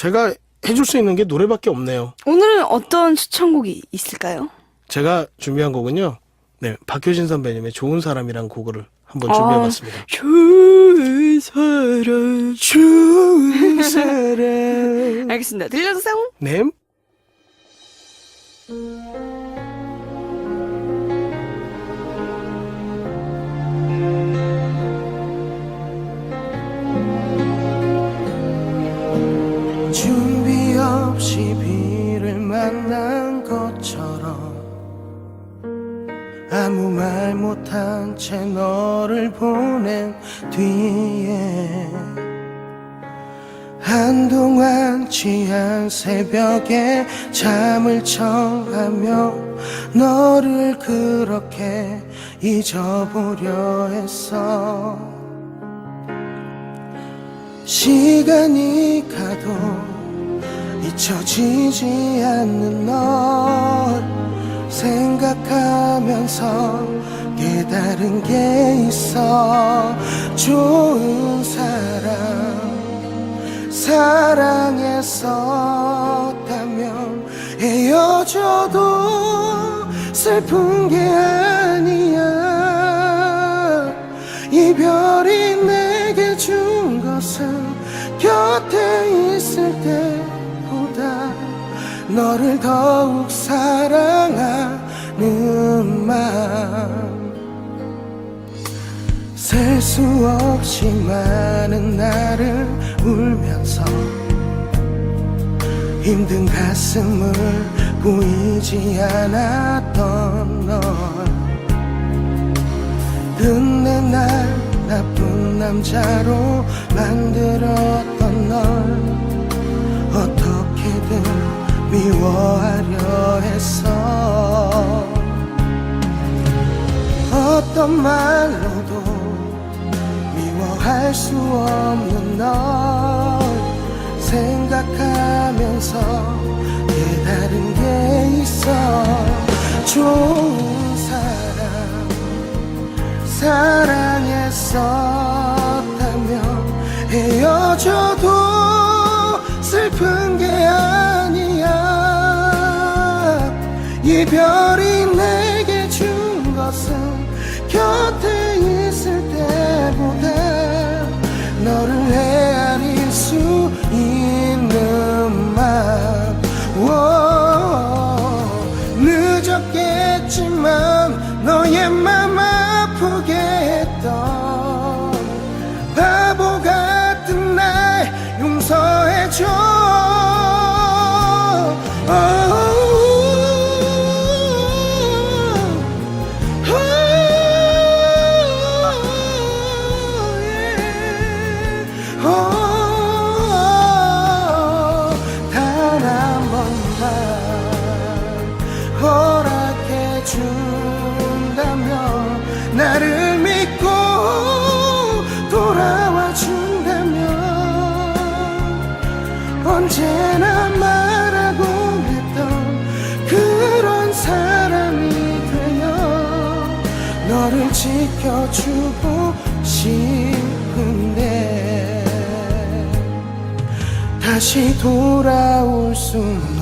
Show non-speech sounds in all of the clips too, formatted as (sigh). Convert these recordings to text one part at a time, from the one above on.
제가 해줄 수 있는 게 노래밖에 없네요. 오늘은 어떤 추천곡이 있을까요? 제가 준비한 곡은요. 네, 박효신 선배님의 좋은 사람이란 곡을 한번 아. 준비해봤습니다. 좋은 사람. 좋은 (laughs) 사람. 알겠습니다. 들려주세요. 네. 만난 것처럼 아무 말 못한 채 너를 보낸 뒤에 한동안 취한 새벽에 잠을 청하며 너를 그렇게 잊어보려 했어. 시간이 가도 잊혀지지 않는 널 생각하면서 깨달은 게 있어. 좋은 사람 사랑했었다면 헤어져도 슬픈 게 아니야. 이별이 내게 준 것은 곁에 있을 때보다 너를 더욱 사랑하는 마음. 셀수 없이 많은 날을 울면서 힘든 가슴을 보이지 않았던 널 끝내 날 나쁜 남자로 만들었 미워하려 했어 어떤 말로도 미워할 수 없는 널 생각하면서 깨달은 게 있어. 좋은 사람 사랑했었다면 헤어져도 슬픈 게 아니야 이별이 내게 준 것은 곁에 있을 때보다 너를 헤아릴 수 있는 맘 늦었겠지만 너의 맘 아프게 했던 바보 같은 날 용서해줘 지켜주고 싶은데 다시 돌아올 수는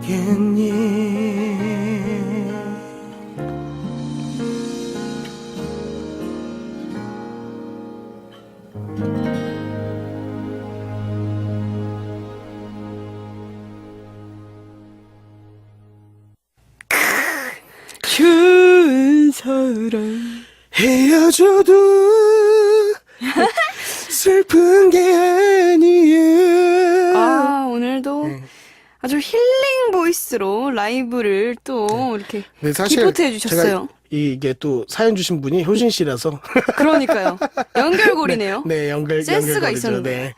없겠니 좋은 사람. 헤어져도 슬픈 게 아니야 아, 오늘도 네. 아주 힐링 보이스로 라이브를 또 이렇게 네, 사실 기포트 해주셨어요. 제가 이게 또 사연 주신 분이 효진 씨라서 그러니까요. 연결고리네요. 네 연결 센스가 연결고리죠. 있었네. 네.